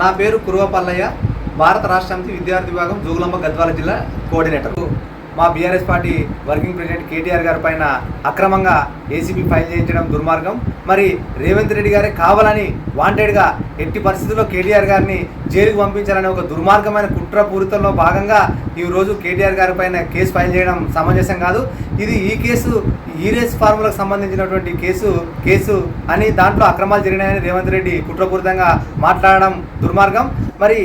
నా పేరు కురువపల్లయ్య. భారత రాష్ట్రానికి విద్యార్థి విభాగం జోగులాంబ గద్వాల జిల్లా కోఆర్డినేటర్. మా BRS party working president KTR garu పైన అక్రమంగా ఏసీబీ ఫైల్ చేయించడం దుర్మార్గం. మరి రేవంత్ రెడ్డి గారే కావాలని వాంటెడ్గా ఎట్టి పరిస్థితుల్లో కేటీఆర్ గారిని జైలుకు పంపించాలనే ఒక దుర్మార్గమైన కుట్రపూరితంలో భాగంగా ఈ రోజు కేటీఆర్ గారి పైన కేసు ఫైల్ చేయడం సమంజసం కాదు. ఇది ఈ కేసు ఈ రేస్ ఫార్ములకు సంబంధించినటువంటి కేసు కేసు అని దాంట్లో అక్రమాలు జరిగినాయని రేవంత్ రెడ్డి కుట్రపూరితంగా మాట్లాడడం దుర్మార్గం. మరి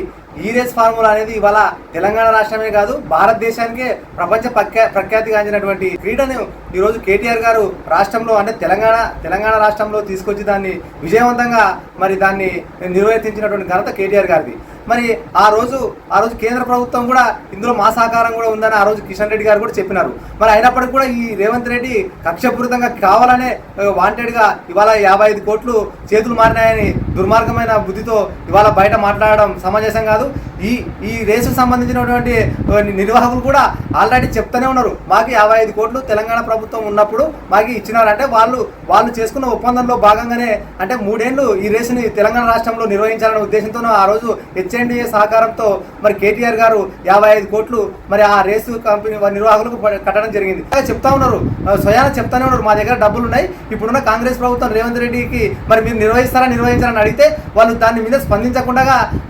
ఈ రేస్ ఫార్ములా అనేది ఇవాళ తెలంగాణ రాష్ట్రమే కాదు భారతదేశానికే ప్రపంచ ప్రఖ్యా ప్రఖ్యాతిగాంచినటువంటి క్రీడను ఈరోజు కేటీఆర్ గారు రాష్ట్రంలో అంటే తెలంగాణ తెలంగాణ రాష్ట్రంలో తీసుకొచ్చి దాన్ని విజయవంతంగా మరి దాన్ని నిర్వర్తించినటువంటి ఘనత కేటీఆర్ గారిది. మరి ఆ రోజు ఆ రోజు కేంద్ర ప్రభుత్వం కూడా ఇందులో మా సహకారం కూడా ఉందని ఆ రోజు కిషన్ రెడ్డి గారు కూడా చెప్పినారు. మరి అయినప్పటికీ కూడా ఈ రేవంత్ రెడ్డి కక్షపూరితంగా కావాలనే uh, వాంటెడ్గా ఇవాళ యాభై ఐదు కోట్లు చేతులు మారినాయని దుర్మార్గమైన బుద్ధితో ఇవాళ బయట మాట్లాడడం సమంజసం కాదు. ఈ ఈ రేసుకు సంబంధించినటువంటి నిర్వాహకులు కూడా ఆల్రెడీ చెప్తూనే ఉన్నారు. మాకు యాభై ఐదు కోట్లు తెలంగాణ ప్రభుత్వం ఉన్నప్పుడు మాకు ఇచ్చినారంటే వాళ్ళు వాళ్ళు చేసుకున్న ఒప్పందంలో భాగంగానే అంటే మూడేళ్ళు ఈ రేసుని తెలంగాణ రాష్ట్రంలో నిర్వహించాలనే ఉద్దేశంతో ఆ రోజు హెచ్ఎండిఏ సహకారంతో మరి కేటీఆర్ గారు యాభై ఐదు కోట్లు మరి ఆ రేసు కంపెనీ నిర్వాహకులకు కట్టడం జరిగింది. చెప్తా ఉన్నారు. స్వయాన చెప్తానే ఉన్నారు. మా దగ్గర డబ్బులు ఉన్నాయి. ఇప్పుడున్న కాంగ్రెస్ ప్రభుత్వం రేవంత్ రెడ్డికి మరి మీరు నిర్వహిస్తారా నిర్వహించారని అడిగితే వాళ్ళు దాని మీద స్పందించకుండా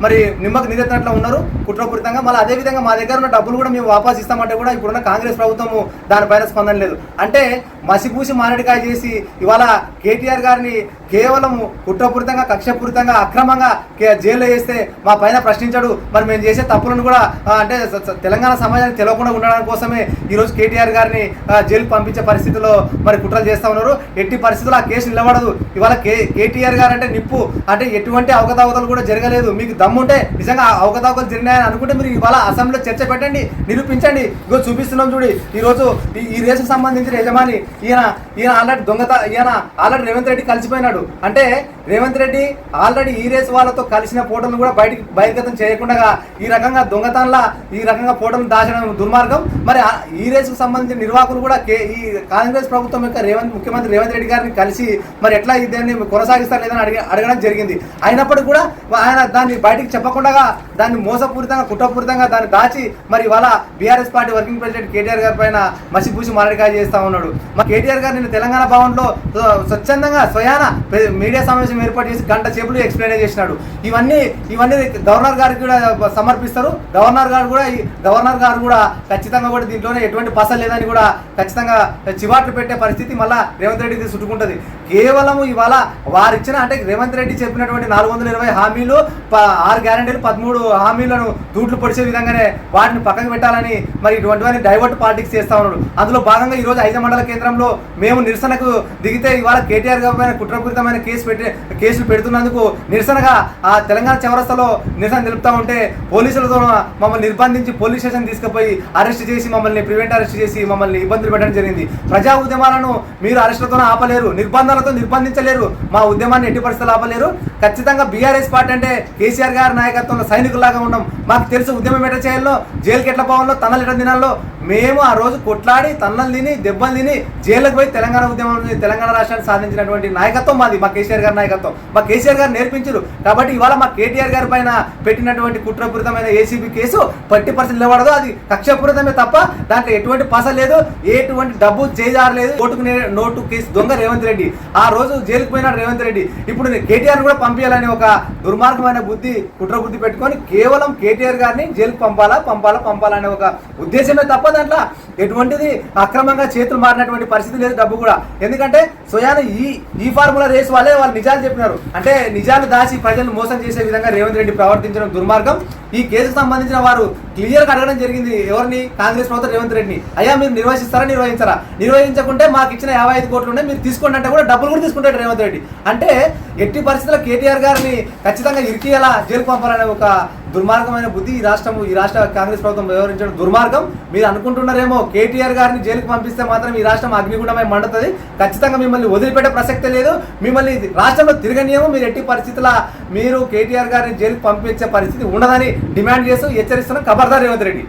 మరి నిమ్మకు నీరెత్తినట్లు ఉన్నారు. కుట్రపూరితంగా మళ్ళీ అదే విధంగా మా దగ్గర ఉన్న డబ్బులు కూడా మేము వాపస్ ఇస్తామంటే కూడా ఇప్పుడున్న కాంగ్రెస్ ప్రభుత్వము దానిపైన స్పందన లేదు. అంటే మసిపూసి మారడికాయ చేసి ఇవాళ కేటీఆర్ గారిని కేవలం కుట్రపూరితంగా కక్షపూరితంగా అక్రమంగా కే- జైల్లో వేస్తే మా పైన ప్రశ్నించాడు. మరి మేము చేసే తప్పులను కూడా అంటే తెలంగాణ సమాజానికి తెలియకుండా ఉండడానికి కోసమే ఈరోజు కేటీఆర్ గారిని జైలు పంపించే పరిస్థితిలో మరి కుట్రలు చేస్తా ఉన్నారు. ఎట్టి పరిస్థితుల్లో ఆ కేసు నిలబడదు. ఇవాళ కే కేటీఆర్ గారు అంటే నిప్పు. అంటే ఎటువంటి అవకతవకలు కూడా జరగలేదు. మీకు దమ్ముంటే నిజంగా అవకతవకలు జరిగినాయని అనుకుంటే మీరు ఇవాళ అసెంబ్లీలో చర్చ పెట్టండి నిరూపించండి. ఇగో చూపిస్తున్నాం చూడి ఈరోజు ఈ- ఈ రేసుకు సంబంధించిన యజమాని ఈయన ఈయన ఆల్రెడీ దొంగత ఈయన ఆల్రెడీ రేవంత్ రెడ్డి కలిసిపోయినాడు. అంటే రేవంత్ రెడ్డి ఆల్రెడీ ఈ రేసు వాళ్ళతో కలిసిన ఫోటోలు కూడా బయటికి బహిర్గతం చేయకుండా ఈ రకంగా దొంగతనంలా ఈ రకంగా ఫోటోలు దాచడం దుర్మార్గం. మరి ఈ రేసుకు సంబంధించిన నిర్వాహకులు కూడా కే ఈ కాంగ్రెస్ ప్రభుత్వం యొక్క రేవంత్ ముఖ్యమంత్రి రేవంత్ రెడ్డి గారిని కలిసి మరి ఎట్లా దాన్ని కొనసాగిస్తారు లేదని అడిగి అడగడం జరిగింది. అయినప్పటికీ కూడా ఆయన దాన్ని బయటికి చెప్పకుండా దాన్ని మోసపూరితంగా కుట్రపూరితంగా దాన్ని దాచి మరి ఇవాళ BRS party working president KTR garu పైన మసిపూసి మారడికాయ చేస్తా ఉన్నాడు. మరి కేటీఆర్ గారు నిన్న తెలంగాణ భవన్లో స్వచ్ఛందంగా స్వయాన మీడియా సమావేశం ఏర్పాటు చేసి గంట సేపులు ఎక్స్ప్లెయిన్ చేసినాడు. ఇవన్నీ ఇవన్నీ గవర్నర్ గారికి కూడా సమర్పిస్తారు. గవర్నర్ గారు కూడా ఈ గవర్నర్ గారు కూడా ఖచ్చితంగా కూడా దీంట్లోనే ఎటువంటి పసలు లేదని కూడా ఖచ్చితంగా చివాట్లు పెట్టే పరిస్థితి మళ్ళా రేవంత్ రెడ్డికి చుట్టుకుంటుంది కేవలం ఇవాళ వారిచ్చిన అంటే రేవంత్ రెడ్డి చెప్పినటువంటి నాలుగు వందల ఇరవై హామీలు ప- ఆరు గ్యారంటీలు పదమూడు హామీలను దూట్లు పొడిచే విధంగానే వాటిని పక్కకు పెట్టాలని మరి ఇటువంటివన్నీ డైవర్ట్ పాలిటిక్స్ చేస్తా ఉన్నాడు. అందులో భాగంగా ఈరోజు ఐదు మండల కేంద్రంలో మేము నిరసనకు దిగితే ఇవాళ కేటీఆర్ గారి పైన కుట్రపూరితమైన కేసు పెట్టి కేసులు పెడుతున్నందుకు నిరసనగా ఆ తెలంగాణ చౌరస్తాలో నిరసన తెలుపుతా ఉంటే పోలీసులతో మమ్మల్ని నిర్బంధించి పోలీస్ స్టేషన్ తీసుకుపోయి అరెస్ట్ చేసి మమ్మల్ని ప్రివెంట్ అరెస్ట్ చేసి మమ్మల్ని ఇబ్బందులు పెట్టడం జరిగింది. ప్రజా ఉద్యమాలను మీరు అరెస్టులతో ఆపలేరు నిర్బంధాలతో నిర్బంధించలేరు. మా ఉద్యమాన్ని ఎట్టి పరిస్థితులు ఆపలేరు. ఖచ్చితంగా బీఆర్ఎస్ పార్టీ అంటే కేసీఆర్ గారి నాయకత్వంలో సైనికులాగా ఉన్నాం మాకు తెలుసు ఉద్యమం ఎట్లా చేయాలో జైలుకి ఎట్లా పోవాలో తనలు ఎట్లా దినాల్లో మేము ఆ రోజు కొట్లాడి తన్నలు తిని దెబ్బలు తిని జైలుకు పోయి తెలంగాణ ఉద్యమం తెలంగాణ రాష్ట్రాన్ని సాధించినటువంటి నాయకత్వం మాది మా కేసీఆర్ గారి నాయకత్వం. మా కేసీఆర్ గారు నేర్పించారు. కాబట్టి ఇవాళ మా కేటీఆర్ గారి పైన పెట్టినటువంటి కుట్రపూరితమైన ఏసీబీ కేసు పట్టి పరిస్థితి నిలబడదు. అది కక్షపూరితమే తప్ప దాంట్లో ఎటువంటి పస లేదు. ఎటువంటి డబ్బు చేజారలేదు ఓటుకు నోటు కేసు దొంగ రేవంత్ రెడ్డి. ఆ రోజు జైలుకు పోయినాడు రేవంత్ రెడ్డి. ఇప్పుడు కేటీఆర్ కూడా పంపించాలని ఒక దుర్మార్గమైన బుద్ధి కుట్ర బుద్ధి పెట్టుకొని కేవలం కేటీఆర్ గారిని జైలుకు పంపాలా పంపాలా పంపాలనే ఒక ఉద్దేశమే తప్ప దాంట్లో ఎటువంటిది అక్రమంగా చేతులు మారినటువంటి పరిస్థితి లేదు డబ్బు కూడా. ఎందుకంటే స్వయాన ఈ ఈ ఫార్ములా రేస్ వాళ్ళే వాళ్ళు నిజాలు చెప్పినారు. అంటే నిజాలు దాచి ప్రజలను మోసం చేసే విధంగా రేవంత్ రెడ్డి ప్రవర్తించడం దుర్మార్గం. ఈ కేసుకు సంబంధించిన వారు క్లియర్గా అడగడం జరిగింది ఎవరిని? కాంగ్రెస్ ప్రభుత్వం రేవంత్ రెడ్డిని. అయ్యా మీరు నిర్వహిస్తారా నిర్వహించారా? నిర్వహించకుంటే మాకు ఇచ్చిన యాభై ఐదు కోట్లు ఉన్నాయి మీరు తీసుకోండి అంటే కూడా డబ్బులు కూడా తీసుకుంటాడు రేవంత్ రెడ్డి. అంటే ఎట్టి పరిస్థితుల్లో కేటీఆర్ గారిని ఖచ్చితంగా ఇరికియాలా జైలు పంపాలనే ఒక దుర్మార్గమైన బుద్ధి ఈ రాష్ట్రం ఈ రాష్ట్ర కాంగ్రెస్ ప్రభుత్వం వ్యవహరించడం దుర్మార్గం. మీరు అనుకు అనుకుంటున్నారేమో? కేటీఆర్ గారిని జైలుకు పంపిస్తే మాత్రం ఈ రాష్ట్రం అగ్నిగుండమై మండుతుంది. ఖచ్చితంగా మిమ్మల్ని వదిలిపెట్టే ప్రసక్తే లేదు. మిమ్మల్ని రాష్ట్రంలో తిరగనియము. మీరు ఎట్టి పరిస్థితుల మీరు కేటీఆర్ గారిని జైలుకు పంపించే పరిస్థితి ఉండదని డిమాండ్ చేస్తూ హెచ్చరిస్తున్న ఖబర్దార్ రేవంత్ రెడ్డి.